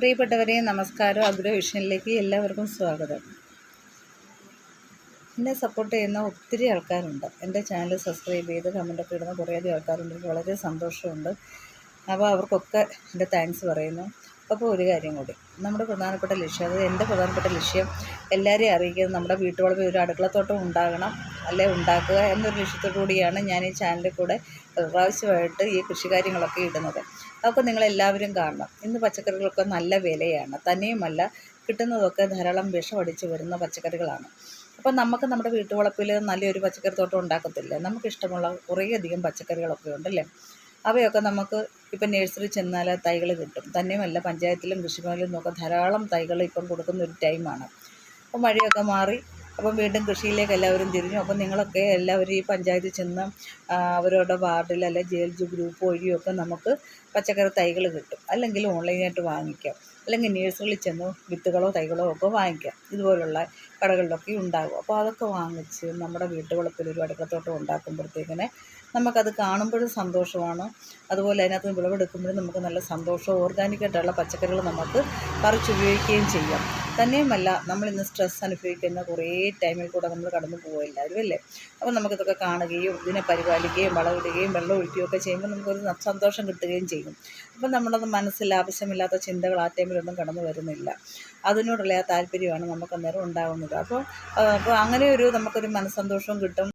പ്രിയപ്പെട്ടവരെ നമസ്കാരം. അഗ്രവിഷനിലേക്ക് എല്ലാവർക്കും സ്വാഗതം. എന്നെ സപ്പോർട്ട് ചെയ്യുന്ന ഒത്തിരി ആൾക്കാരുണ്ട്. എന്റെ ചാനൽ സബ്സ്ക്രൈബ് ചെയ്ത് കമന്റൊക്കെ ഇടുന്ന കുറേയധികം ആൾക്കാരുണ്ട്. വളരെ സന്തോഷമുണ്ട്. അപ്പോൾ അവർക്കൊക്കെ എന്റെ താങ്ക്സ് പറയുന്നു. അപ്പോൾ ഒരു കാര്യം കൂടി. നമ്മുടെ പ്രധാനപ്പെട്ട ലക്ഷ്യം അത് എന്റെ പ്രധാനപ്പെട്ട ലക്ഷ്യം എല്ലാവരെയും അറിയിക്കുന്നത് നമ്മുടെ വീട്ടുവളപ്പിൽ ഒരു അടുക്കളത്തോട്ടം ഉണ്ടാകണം അല്ലെ? ഉണ്ടാക്കുക എന്നൊരു ലക്ഷ്യത്തോടു കൂടിയാണ് ഞാൻ ഈ ചാനലിൽ കൂടെ പ്രാവശ്യമായിട്ട് ഈ കൃഷികാര്യങ്ങളൊക്കെ ഇടുന്നത്. അതൊക്കെ നിങ്ങളെല്ലാവരും കാണണം. ഇന്ന് പച്ചക്കറികൾക്ക് നല്ല വിലയാണ്. തന്നെയുമല്ല കിട്ടുന്നതൊക്കെ ധാരാളം വിഷമടിച്ച് വരുന്ന പച്ചക്കറികളാണ്. അപ്പം നമുക്ക് നമ്മുടെ വീട്ടുവളപ്പിൽ നല്ലൊരു പച്ചക്കറി തോട്ടം ഉണ്ടാക്കത്തില്ല? നമുക്കിഷ്ടമുള്ള കുറേയധികം പച്ചക്കറികളൊക്കെ ഉണ്ടല്ലേ അവയൊക്കെ നമുക്ക് ഇപ്പം നഴ്സറി ചെന്നാൽ തൈകൾ കിട്ടും. തന്നെയുമല്ല പഞ്ചായത്തിലും കൃഷിഭവനിലും നിന്നൊക്കെ ധാരാളം തൈകൾ ഇപ്പം കൊടുക്കുന്ന ഒരു ടൈമാണ് അപ്പം മഴയൊക്കെ മാറി. അപ്പം വീണ്ടും കൃഷിയിലേക്ക് എല്ലാവരും തിരിഞ്ഞു. അപ്പം നിങ്ങളൊക്കെ എല്ലാവരും ഈ പഞ്ചായത്തിൽ ചെന്ന് അവരുടെ വാർഡിൽ അല്ലെ ജെ എൽ ജി ഗ്രൂപ്പ് വഴിയൊക്കെ നമുക്ക് പച്ചക്കറി തൈകൾ കിട്ടും. അല്ലെങ്കിൽ ഓൺലൈനായിട്ട് വാങ്ങിക്കാം. അല്ലെങ്കിൽ നേഴ്സുകളിൽ ചെന്ന് വിത്തുകളോ തൈകളോ ഒക്കെ വാങ്ങിക്കാം. ഇതുപോലുള്ള കടകളിലൊക്കെ ഉണ്ടാകും. അപ്പോൾ അതൊക്കെ വാങ്ങിച്ച് നമ്മുടെ വീട്ടുവളപ്പിൽ ഒരു അടുക്കളത്തോട്ടം ഉണ്ടാക്കുമ്പോഴത്തേക്കിനെ നമുക്കത് കാണുമ്പോഴും സന്തോഷമാണ്. അതുപോലെ അതിനകത്ത് വിളവെടുക്കുമ്പോഴും നമുക്ക് നല്ല സന്തോഷവും ഓർഗാനിക്കായിട്ടുള്ള പച്ചക്കറികൾ നമുക്ക് പറിച്ചുപയോഗിക്കുകയും ചെയ്യാം. തന്നെയുമല്ല നമ്മളിന്ന് സ്ട്രെസ് അനുഭവിക്കുന്ന കുറേ ടൈമിൽ കൂടെ നമ്മൾ കടന്നു പോകുമല്ലായിരുന്നു അല്ലേ അപ്പോൾ നമുക്കിതൊക്കെ കാണുകയും ഇതിനെ പരിപാലിക്കുകയും വളമിടുകയും വെള്ളം ഒഴിക്കുകയും ഒക്കെ ചെയ്യുമ്പോൾ നമുക്കൊരു സന്തോഷം കിട്ടുകയും ചെയ്യും. അപ്പം നമ്മളത് മനസ്സിൽ ആവശ്യമില്ലാത്ത ചിന്തകൾ ആ ടൈമിലൊന്നും കടന്നു വരുന്നില്ല. അതിനോടുള്ള ആ താല്പര്യമാണ് നമുക്ക് അന്നേരം ഉണ്ടാകുന്നത് അപ്പോൾ അപ്പോൾ അങ്ങനെ ഒരു നമുക്കൊരു മനസ്സന്തോഷവും കിട്ടും.